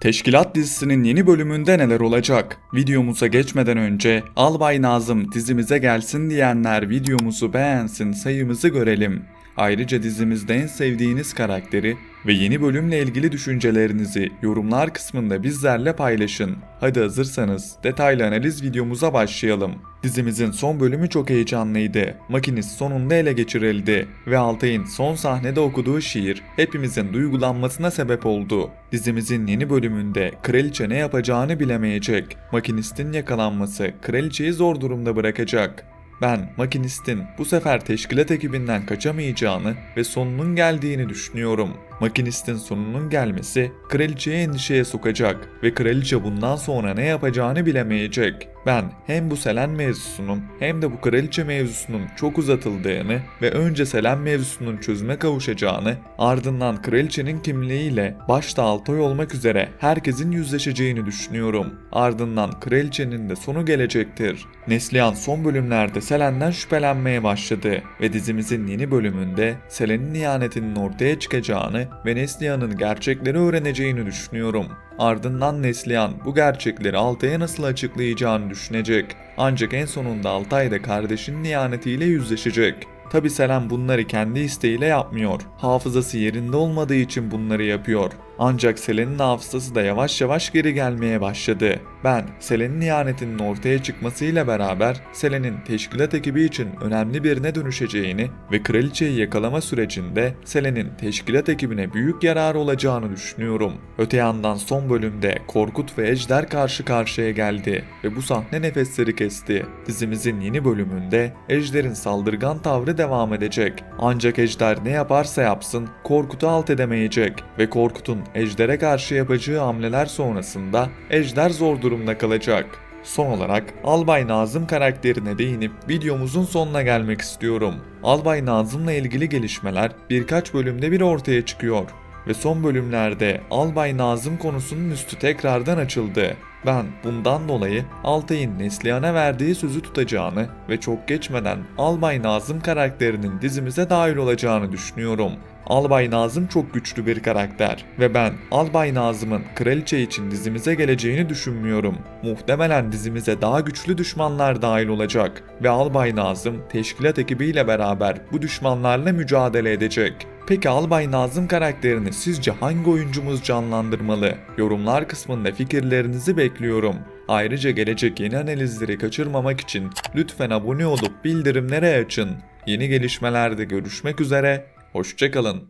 Teşkilat dizisinin yeni bölümünde neler olacak? Videomuza geçmeden önce Albay Nazım dizimize gelsin diyenler videomuzu beğensin sayımızı görelim. Ayrıca dizimizde en sevdiğiniz karakteri ve yeni bölümle ilgili düşüncelerinizi yorumlar kısmında bizlerle paylaşın. Hadi hazırsanız detaylı analiz videomuza başlayalım. Dizimizin son bölümü çok heyecanlıydı. Makinist sonunda ele geçirildi ve Altay'ın son sahnede okuduğu şiir hepimizin duygulanmasına sebep oldu. Dizimizin yeni bölümünde kraliçe ne yapacağını bilemeyecek. Makinistin yakalanması kraliçeyi zor durumda bırakacak. Ben makinistin bu sefer teşkilat ekibinden kaçamayacağını ve sonunun geldiğini düşünüyorum. Makinistin sonunun gelmesi kraliçeyi endişeye sokacak ve kraliçe bundan sonra ne yapacağını bilemeyecek. Ben hem bu Selen mevzusunun hem de bu kraliçe mevzusunun çok uzatıldığını ve önce Selen mevzusunun çözüme kavuşacağını ardından kraliçenin kimliğiyle başta Altoy olmak üzere herkesin yüzleşeceğini düşünüyorum. Ardından kraliçenin de sonu gelecektir. Neslihan son bölümlerde Selen'den şüphelenmeye başladı ve dizimizin yeni bölümünde Selen'in ihanetinin ortaya çıkacağını ve Neslihan'ın gerçekleri öğreneceğini düşünüyorum. Ardından Neslihan bu gerçekleri Altay'a nasıl açıklayacağını düşünecek. Ancak en sonunda Altay da kardeşinin ihanetiyle yüzleşecek. Tabi Selen bunları kendi isteğiyle yapmıyor. Hafızası yerinde olmadığı için bunları yapıyor. Ancak Selen'in hafızası da yavaş yavaş geri gelmeye başladı. Ben Selen'in ihanetinin ortaya çıkmasıyla beraber Selen'in teşkilat ekibi için önemli birine dönüşeceğini ve kraliçeyi yakalama sürecinde Selen'in teşkilat ekibine büyük yarar olacağını düşünüyorum. Öte yandan son bölümde Korkut ve Ejder karşı karşıya geldi ve bu sahne nefesleri kesti. Dizimizin yeni bölümünde Ejder'in saldırgan tavrı devam edecek. Ancak Ejder ne yaparsa yapsın Korkut'u alt edemeyecek ve Korkut'un Ejder'e karşı yapacağı hamleler sonrasında Ejder zor durumda kalacak. Son olarak Albay Nazım karakterine değinip videomuzun sonuna gelmek istiyorum. Albay Nazım'la ilgili gelişmeler birkaç bölümde bir ortaya çıkıyor ve son bölümlerde Albay Nazım konusunun üstü tekrardan açıldı. Ben bundan dolayı Altay'ın Neslihan'a verdiği sözü tutacağını ve çok geçmeden Albay Nazım karakterinin dizimize dahil olacağını düşünüyorum. Albay Nazım çok güçlü bir karakter ve ben Albay Nazım'ın kraliçe için dizimize geleceğini düşünmüyorum. Muhtemelen dizimize daha güçlü düşmanlar dahil olacak ve Albay Nazım teşkilat ekibiyle beraber bu düşmanlarla mücadele edecek. Peki Albay Nazım karakterini sizce hangi oyuncumuz canlandırmalı? Yorumlar kısmında fikirlerinizi bekliyorum. Ayrıca gelecek yeni analizleri kaçırmamak için lütfen abone olup bildirimleri açın. Yeni gelişmelerde görüşmek üzere, hoşçakalın.